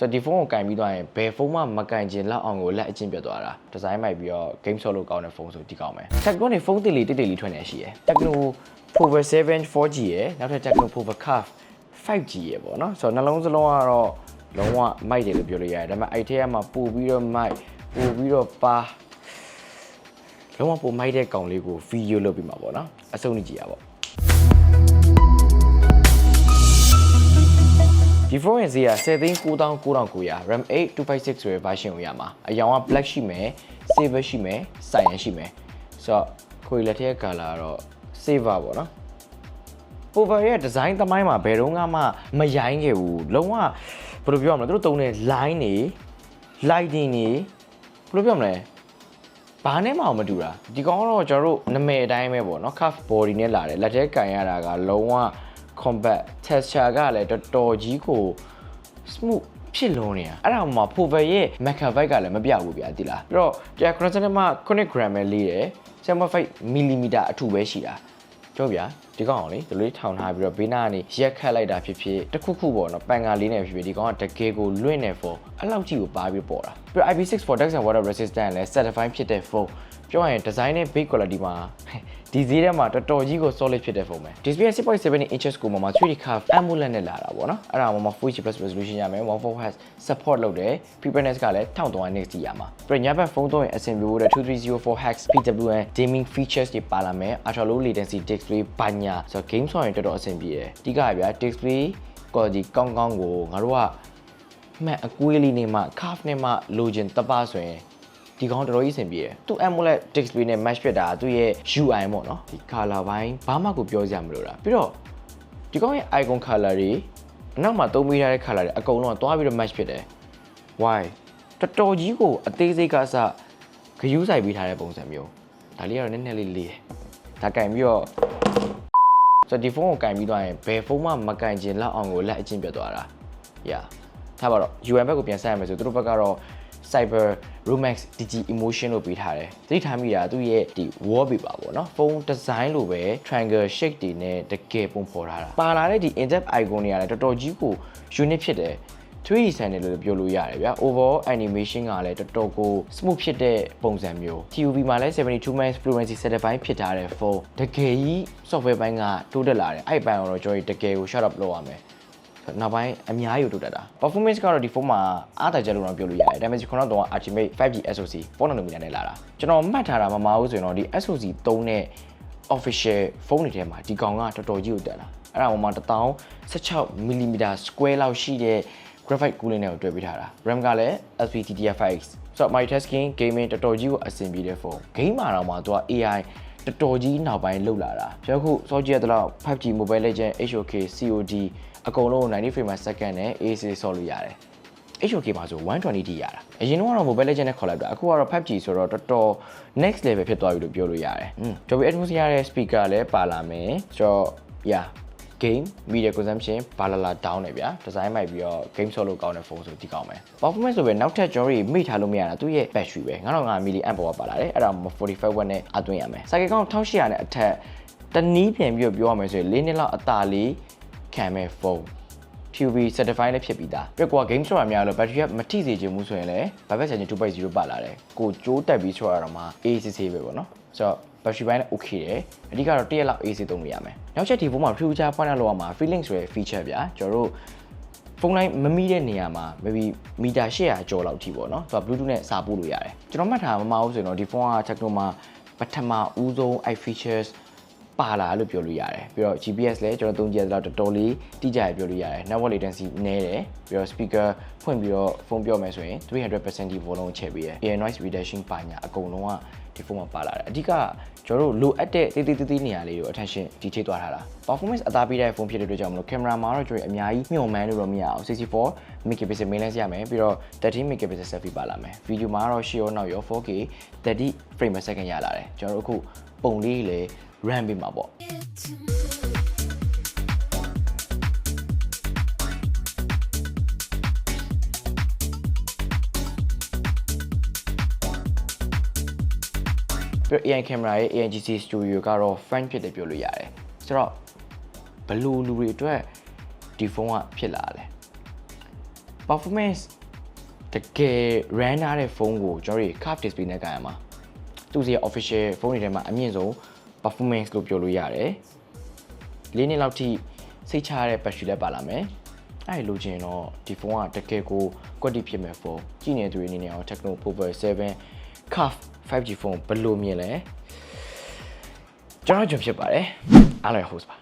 ဆိုတော့ဒီဖုန်းကိုကင်ပြီးသွားရင်ဘယ်ဖုန်းမှမကင်ချင်လောက်အောင်ကိုလက်အချင်းပြတ်သွားတာဒီဇိုင်းမိုက်ပြီးတော့ game ဆော့လို့ကောင်းတဲ့ဖုန်းဆိုဒီကောင်းမယ် Tecno နေဖုန်းတစ်လေးတိတ်တိတ်လေးထွက်နေရှိရယ် Tecno Power 7 4G ရယ်နောက်ထပ် Tecno Power Curve 5G ရယ်ပေါ့နော်ဆိုတော့နှလုံးစလုံးကတော့လုံးဝမိုက်တယ်လို့ပြောလို့ရတယ်ဒါပေမဲ့အဲ့ထဲကမှပို့ပြီးတော့မိုက်ပို့ပြီးတော့ပါလုံးဝပိုမိုက်တဲ့ကောင်လေးကိုဗီဒီယိုလုပ်ပြီးမှာပေါ့နော်အဆုံးနေကြည့်ရပါပေါ့ ဒီဖုန်းရဲ့ဈေးက109,900 RAM 8 256ဆိုတဲ့ version ကိုရမှာအရောင်က black ရှိမယ် silver ရှိမယ် cyan ရှိမယ်ဆိုတော့ခွေလက်ထက် color ကတော့ silver ပေါ့နော် Power ရဲ့ design သမိုင်းမှာဘယ်တော့မှမရိုင်းခဲ့ဘူးလုံးဝဘယ်လိုပြောရမလဲသူတို့တုံးတဲ့ line တွေ lighting တွေဘယ်လိုပြောမလဲဘာနဲ့မှမတူတာဒီကောင်ကတော့ကျွန်တော်တို့နာမည်အတိုင်းပဲပေါ့နော် curve body နဲ့လာတယ်လက်ထဲကန်ရတာကလုံးဝ combat texture ကလည်းတော်တော်ကြီးကို smooth ဖြစ်လုံးနေတာအဲ့ဒါမှ Power ရဲ့ megabyte ကလည်းမပြဘူးဗျာတိလားပြီးတော့190မှာ9 gram ပဲလေးတယ်7.5 mm အထူပဲရှိတာကြောဗျာဒီကောင်အောင်လေဒီလိုလေးထောင်ထားပြီးတော့ဘေးနားကနေရက်ခတ်လိုက်တာဖြစ်ဖြစ်တစ်ခုခုပေါ့နော်ပန်ကာလေးနဲ့ဖြစ်ဖြစ်ဒီကောင်ကတကယ်ကိုလွင့်နေ phone အဲ့လောက်ကြီးကိုပါပြီးပေါ်တာပြီးတော့ IP6 for dust and water resistant လည်း certified ဖြစ်တဲ့ phone ပြောရရင် design နဲ့ build quality မှာ ဒီဈေးထဲမှာတော်တော်ကြီးကို solid ဖြစ်တဲ့ phone ပဲ display 6.7 inches ကိုမှ 3D curve AMOLED နဲ့လာတာပေါ့နော်အဲ့ဒါမှမှ Full HD+ resolution ရမယ် 144 Hz support လုပ်တယ် brightness ကလည်း1300 nits ကြီးရမှာပြီးတော့ညဘက်ဖုန်းသုံးရင်အဆင်ပြေဖို့တဲ့ 2304 Hz PWM dimming features တွေပါလာမယ် ultra low latency display ဘာညာဆိုတော့ game ဆော့ရင်တော်တော်အဆင်ပြေတယ်အဓိကကဗျာ display quality ကောင်းကောင်းကိုငါတို့ကမှန်အကွေးလေးနဲ့မှ curve နဲ့မှလိုချင်တပဆိုရင် ဒီကောင်တော်တော်ကြီးအဆင်ပြေတယ်။သူ AMOLED display နဲ့ match ဖြစ်တာသူ့ရဲ့ UI ပေါ့နော်။ဒီ color ဘိုင်းဘာမှကိုပြောစရာမလိုတာ။ပြီးတော့ဒီကောင်ရဲ့ icon color တွေအနောက်မှာသုံးပေးထားတဲ့ color တွေအကုန်လုံးကသွားပြီးတော့ match ဖြစ်တယ်။ why တော်တော်ကြီးကိုအသေးစိတ်ကအစဂယူးဆိုင်ပေးထားတဲ့ပုံစံမျိုး။ဒါလေးကတော့နည်းနည်းလေးလေးတယ်။ဒါကင်ပြီးတော့ဆိုတော့ဒီဖုန်းကိုကင်ပြီးသွားရင်ဘယ်ဖုန်းမှမကင်ချင်လောက်အောင်ကိုလက်အချင်းပြတ်သွားတာ။ yeah ထားပါတော့ UN ဘက်ကိုပြန်ဆက်ရမယ်ဆိုသူတို့ဘက်ကတော့ Cyber Romax DG Emotion လို့ပေးထားတယ်။သတိထားမိတာသူ့ရဲ့ဒီ wallpaper ပေါ့နော်။ဖုန်း design လိုပဲ triangle shape တွေနဲ့တကယ်ပုံဖော်ထားတာ။ပါလာတဲ့ဒီ in-depth icon တွေကလည်းတော်တော်ကြီးကို unique ဖြစ်တယ်။ 3D channel လို့ပြောလို့ရတယ်ဗျာ overall animation ကလည်းတော်တော်ကို smooth ဖြစ်တဲ့ပုံစံမျိုး TUV မှာလည်း72 months fluency certified ဖြစ်ထားတဲ့ phone တကယ်ကြီး software ဘိုင်းကတိုးတက်လာတယ်အဲ့ဘိုင်းတော့ကျွန်တော်တကယ်ကို shut up လုပ်ရမယ် နောက်ပိုင်းအများကြီးတိုးတက်တာ performance ကတော့ဒီဖုန်းမှာအားတာချက်လို့တော့ပြောလို့ရတယ်ဒါပေမဲ့ခုနကတော့ Ultimate 5G SoC 4 nanometer နဲ့လာတာကျွန်တော်မှတ်ထားတာမမဟုတ်ဆိုရင်တော့ဒီ SoC 3နဲ့ official ဖုန်းတွေထဲမှာဒီကောင်ကတော်တော်ကြီးကိုတက်လာအဲ့ဒါမှမှ1016 mm square လောက်ရှိတဲ့ graphite cooling နဲ့ကိုတွဲပေးထားတာ RAM ကလည်း SPDDR5X ဆိုတော့ multitasking gaming တော်တော်ကြီးကိုအဆင်ပြေတဲ့ဖုန်း game မှာတော့မှသူက AI တော်တော်ကြီးနောက်ပိုင်းလောက်လာတာပြောခုစောကြည့်ရတဲ့လောက် 5G Mobile Legend HOK COD အကုန်လုံး90 frame per second နဲ့ AC ဆော့လို့ရတယ် HOK မှာဆို 120D ရတာအရင်ကတော့ Mobile Legend နဲ့ခေါ်လိုက်တာအခုကတော့ 5G ဆိုတော့တော်တော် next level ဖြစ်သွားပြီလို့ပြောလို့ရတယ်อืม Dolby Atmos ရတဲ့ speaker လည်းပါလာမယ်ဆိုတော့ yeah game media consumption ဘာလာလာ down နေဗျာ design မိုက်ပြီးတော့ game ဆော့လို့ကောင်းတဲ့ဖုန်းဆိုဒီကောင်းမယ် performance ဆိုပဲနောက်ထပ်ကျွန်တော်တို့မိထားလို့မရတာသူ့ရဲ့ battery ပဲ9500 mAh ပေါ်ပါလာတယ်အဲ့ဒါ45 watt နဲ့အသွင်းရမယ် cycle count 1800နဲ့အထက်တနည်းပြန်ပြီးတော့ပြောရမယ်ဆိုရင်၄နှစ်လောက်အသာလေး ခံမဲ့ဖုန်း TUV certified လည်းဖြစ်ပြီးသားပြကွာ game ဆိုတာများလို့ battery ကမထိစေချင်ဘူးဆိုရင်လည်း bypass charging 2.0ပါလာတယ်ကိုကြိုးတက်ပြီးဆိုတာတော့မှ ACC ပဲပေါ့နော်ဆိုတော့ battery ဘိုင်းလည်း okay တယ်အဓိကတော့တစ်ရက်လောက် AC သုံးလို့ရမယ်နောက်ချက်ဒီဖုန်းမှာ future point လောက်ရမှာ feeling ဆိုရယ် feature ဗျာကျွန်တော်တို့ဖုန်းလိုင်းမမိတဲ့နေရာမှာ maybe မီတာ800ကျော်လောက်ထိပေါ့နော်သူက bluetooth နဲ့စာပို့လို့ရတယ်ကျွန်တော်မှတ်ထားမမအောင်ဆိုရင်တော့ဒီဖုန်းက Techno မှာပထမဦးဆုံး i features ပါလာလို့ပြောလို့ရတယ်ပြီးတော့ GPS လည်းကျွန်တော်သုံးကြည့်ရတော့တော်တော်လေးတိကျရပြောလို့ရတယ် network latency နည်းတယ်ပြီးတော့ speaker ဖွင့်ပြီးတော့ဖုန်းပြောမယ်ဆိုရင်300%ဒီ volume ချဲ့ပေးရ air noise reduction ပါညာအကုန်လုံးက ဒီဖုန်းမှာပါလာတယ်အဓိကကျွန်တော်တို့လိုအပ်တဲ့တေးသေးသေးသေးနေရာလေးကို attention ဒီချိတ်သွားထားတာ performance အသားပေးတဲ့ဖုန်းဖြစ်တဲ့အတွက်ကြောင့်မလို့ camera မှာတော့ကျွန်တော်အများကြီးညှို့မှန်းလို့တော့မရအောင်64 megapixel main lens ရမယ်ပြီးတော့13 megapixel selfie ပါလာမယ် video မှာတော့ရှေ့ရောနောက်ရော 4K 30 frame per second ရလာတယ်ကျွန်တော်တို့အခုပုံလေးလေ run ပေးမှာပေါ့ ပြီးတော့ AI camera ရဲ့ ANGC studio ကတော့ front ဖြစ်တယ်ပြောလို့ရတယ်ဆိုတော့ဘယ်လူလူတွေအတွက်ဒီဖုန်းကဖြစ်လာတယ် performance တကယ် run ရတဲ့ဖုန်းကိုကျွန်တော်တို့ curve display နဲ့ကန်ရမှာသူစီရဲ့ official ဖုန်းတွေထဲမှာအမြင့်ဆုံး performance လို့ပြောလို့ရတယ်လေးနှစ်လောက်ထိစိတ်ချရတဲ့ battery လည်းပါလာမယ်အဲ့ဒီလိုချင်တော့ဒီဖုန်းကတကယ်ကိုကွက်တိဖြစ်မဲ့ဖုန်းကြည့်နေသူတွေအနေနဲ့အောင် Tecno Power 7 curve 5G ဖုန်းဘယ်လိုမြင်လဲကျွန်တော်ကြုံဖြစ်ပါတယ်အားလုံး host ပါ